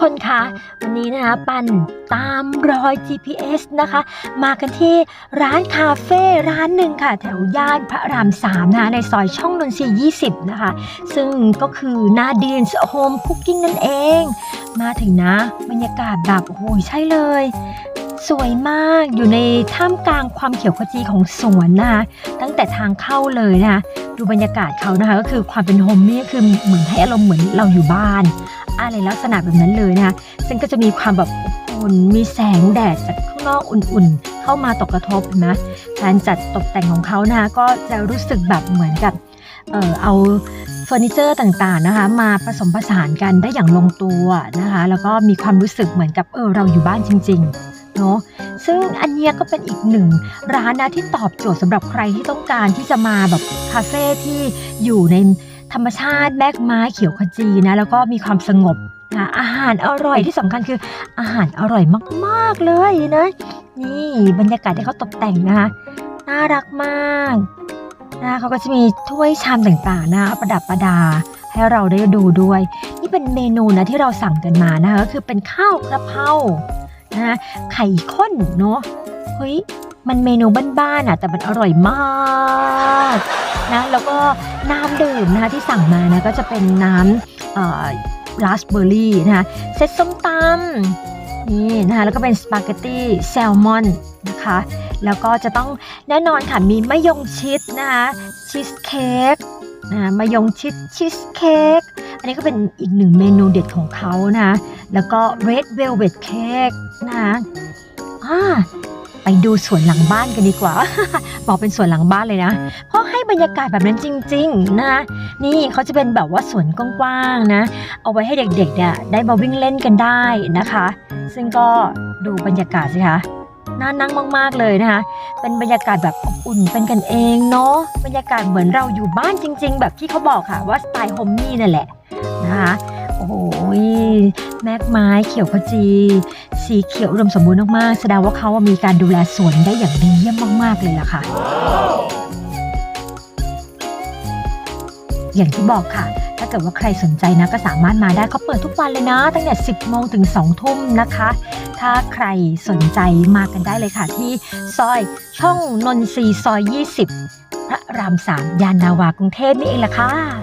คนคะวันนี้นะคะปั่นตามรอย GPS นะคะ มากันที่ร้านคาเฟ่ร้านหนึ่งค่ะ แถวย่านพระรามสามนะคะในซอยช่องนนทรีย์20 นะคะ ซึ่งก็คือนาดีนส์โฮมคุกกิ้งนั่นเอง มาถึงนะ บรรยากาศแบบโอ้โหใช่เลย สวยมากอยู่ในท่ามกลางความเขียวขจีของสวนนะคะตั้งแต่ทางเข้าเลยนะคะดูบรรยากาศเขานะคะก็คือความเป็นโฮมนี่คือเหมือนให้อารมณ์เหมือนเราอยู่บ้าน อะไรลักษณะแบบนั้นเลยนะคะซึ่งก็จะมีความแบบอบอุ่นมีแสงแดดจากข้างนอกอุ่นๆ เข้ามาตกกระทบนะการจัดตกแต่งของเขานะคะก็จะรู้สึกแบบเหมือนกับเออเอาเฟอร์นิเจอร์ต่างๆนะคะมาผสมผสานกันได้อย่างลงตัวนะคะ แล้วก็มีความรู้สึกเหมือนกับเออเราอยู่บ้านจริง ๆ เนาะซึ่งอันเนี้ยก็เป็นอีกหนึ่งร้านนะที่ตอบโจทย์สำหรับใครที่ต้องการที่จะมาแบบคาเฟ่ที่อยู่ในธรรมชาติแมกไม้เขียวขจีนะแล้วก็มีความสงบนะอาหารอร่อยที่สำคัญคืออาหารอร่อยมากๆเลยนะนี่บรรยากาศที่เขาตกแต่งนะคะน่ารักมากนะเขาก็จะมีถ้วยชามต่างๆนะประดับประดาให้เราได้ดูด้วย นี่เป็นเมนูนะที่เราสั่งกันมานะคะก็คือเป็นข้าวกระเพรา นะไข่ข้นเนาะเฮ้ยมันเมนูบ้านๆอะแต่มันอร่อยมากนะแล้วก็น้ำดื่มนะคะที่สั่งมานะก็จะเป็นน้ำราสเบอร์รี่นะคะเซตส้มตำนี่นะคะแล้วก็เป็นสปาเกตตี้แซลมอนนะคะแล้วก็จะต้องแน่นอนค่ะมีมะยงชิดนะคะชีสเค้กนะมะยงชิดชีสเค้ก อันนี้ก็เป็นอีกหนึ่งเมนูเด็ดของเขานะ แล้วก็ red velvet cake นะคะอ่าไปดูสวนหลังบ้านกันดีกว่า บอกเป็นสวนหลังบ้านเลยนะ เพราะให้บรรยากาศแบบนั้นจริง ๆ นะ นี่เขาจะเป็นแบบว่าสวนกว้างๆนะ เอาไว้ให้เด็กๆเนี่ยได้มาวิ่งเล่นกันได้นะคะ ซึ่งก็ดูบรรยากาศสิคะ น่านั่งมากๆเลยนะคะ เป็นบรรยากาศแบบอบอุ่นเป็นกันเองเนาะ บรรยากาศเหมือนเราอยู่บ้านจริง ๆ แบบที่เขาบอกค่ะว่าสไตล์โฮมมี่นั่นแหละนะคะ โอ้โหแมกไม้เขียวขจี สีเขียวอุดมสมบูรณ์มากๆ แสดงว่าเขามีการดูแลสวนได้อย่างดีเยี่ยมมากๆเลยล่ะค่ะ อย่างที่บอกค่ะ เกิดว่าใครสนใจนะก็สามารถมาได้เขาเปิดทุกวันเลยนะ ตั้งแต่ 10 โมงถึง 2 ทุ่มนะคะ ถ้าใครสนใจมากันได้เลยค่ะ ที่ซอยช่องนนทรีย์ซอย 20 พระราม3ยานนาวากรุงเทพนี่เองล่ะค่ะ